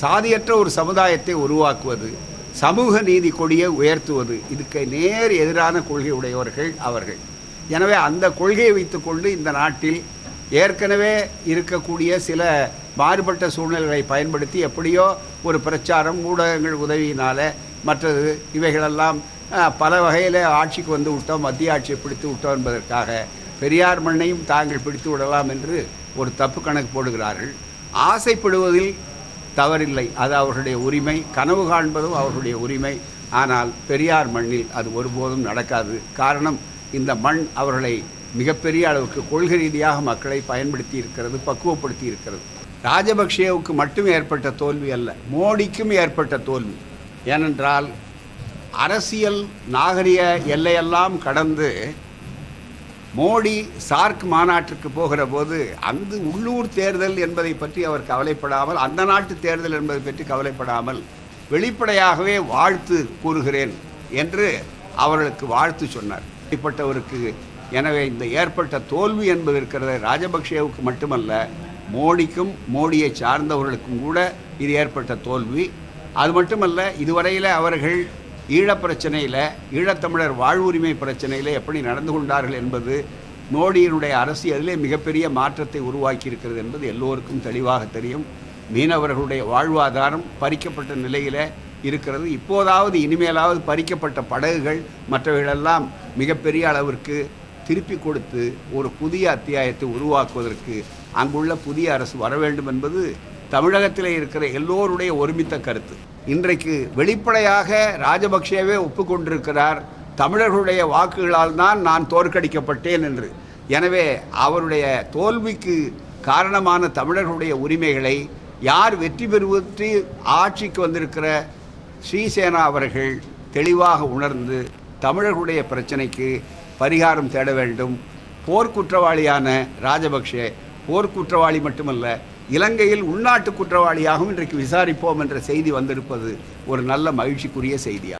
சாதியற்ற ஒரு சமுதாயத்தை உருவாக்குவது சமூக நீதி கொடியை உயர்த்துவது இதுக்கு நேர் எதிரான கொள்கை உடையவர்கள் அவர்கள். எனவே அந்த கொள்கையை வைத்துக்கொண்டு இந்த நாட்டில் ஏற்கனவே இருக்கக்கூடிய சில மாறுபட்ட சூழ்நிலைகளை பயன்படுத்தி எப்படியோ ஒரு பிரச்சாரம் ஊடகங்கள் உதவியினால் மற்றது இவைகளெல்லாம் பல வகையில் ஆட்சிக்கு வந்து விட்டோம் மத்திய ஆட்சியை பிடித்து விட்டோம் என்பதற்காக பெரியார் மண்ணையும் தாங்கள் பிடித்து விடலாம் என்று ஒரு தப்பு கணக்கு போடுகிறார்கள். ஆசைப்படுவதில் தவறில்லை. அது அவர்களுடைய உரிமை. கனவு காண்பதும் அவர்களுடைய உரிமை. ஆனால் பெரியார் மண்ணில் அது ஒருபோதும் நடக்காது. காரணம் இந்த மண் அவர்களை மிகப்பெரிய அளவுக்கு கொள்கை ரீதியாக மக்களை பயன்படுத்தி இருக்கிறது பக்குவப்படுத்தி இருக்கிறது. ராஜபக்சேவுக்கு மட்டும் ஏற்பட்ட தோல்வி அல்ல மோடிக்கும் ஏற்பட்ட தோல்வி. ஏனென்றால் அரசியல் நாகரிக எல்லையெல்லாம் கடந்து மோடி சார்க் மாநாட்டிற்கு போகிற போது அந்த உள்ளூர் தேர்தல் என்பதை பற்றி அவர் கவலைப்படாமல் அந்த நாட்டு தேர்தல் என்பதை பற்றி கவலைப்படாமல் வெளிப்படையாகவே வாழ்த்து கூறுகிறேன் என்று அவர்களுக்கு வாழ்த்து சொன்னார். இப்படிப்பட்டவருக்கு எனவே இந்த ஏற்பட்ட தோல்வி என்பது இருக்கிறது ராஜபக்சேவுக்கு மட்டுமல்ல மோடிக்கும் மோடியை சார்ந்தவர்களுக்கும் கூட இது ஏற்பட்ட தோல்வி. அது மட்டுமல்ல இதுவரையில் அவர்கள் ஈழப் பிரச்சனையில் ஈழத்தமிழர் வாழ்வுரிமை பிரச்சனையில் எப்படி நடந்து கொண்டார்கள் என்பது மோடியினுடைய அரசியலிலே மிகப்பெரிய மாற்றத்தை உருவாக்கி இருக்கிறது என்பது எல்லோருக்கும் தெளிவாக தெரியும். மீனவர்களுடைய வாழ்வாதாரம் பறிக்கப்பட்ட நிலையில் இருக்கிறது. இப்போதாவது இனிமேலாவது பறிக்கப்பட்ட படகுகள் மற்றவைகளெல்லாம் மிகப்பெரிய அளவிற்கு திருப்பி கொடுத்து ஒரு புதிய அத்தியாயத்தை உருவாக்குவதற்கு அங்குள்ள புதிய அரசு வர வேண்டும் என்பது தமிழகத்தில் இருக்கிற எல்லோருடைய ஒருமித்த கருத்து. இன்றைக்கு வெளிப்படையாக ராஜபக்சேவே ஒப்புக்கொண்டிருக்கிறார். தமிழர்களுடைய வாக்குகளால் தான் நான் தோற்கடிக்கப்பட்டேன் என்று. எனவே அவருடைய தோல்விக்கு காரணமான தமிழர்களுடைய உரிமைகளை யார் வெற்றி பெறுவற்றி ஆட்சிக்கு வந்திருக்கிற ஸ்ரீசேனா அவர்கள் தெளிவாக உணர்ந்து தமிழர்களுடைய பிரச்சனைக்கு பரிகாரம் தேட வேண்டும். போர்க்குற்றவாளியான ராஜபக்ஷே போர்க்குற்றவாளி மட்டுமல்ல இலங்கையில் உள்நாட்டு குற்றவாளியாகவும் இன்றைக்கு விசாரிப்போம் என்ற செய்தி வந்திருப்பது ஒரு நல்ல மகிழ்ச்சிக்குரிய செய்தியாகும்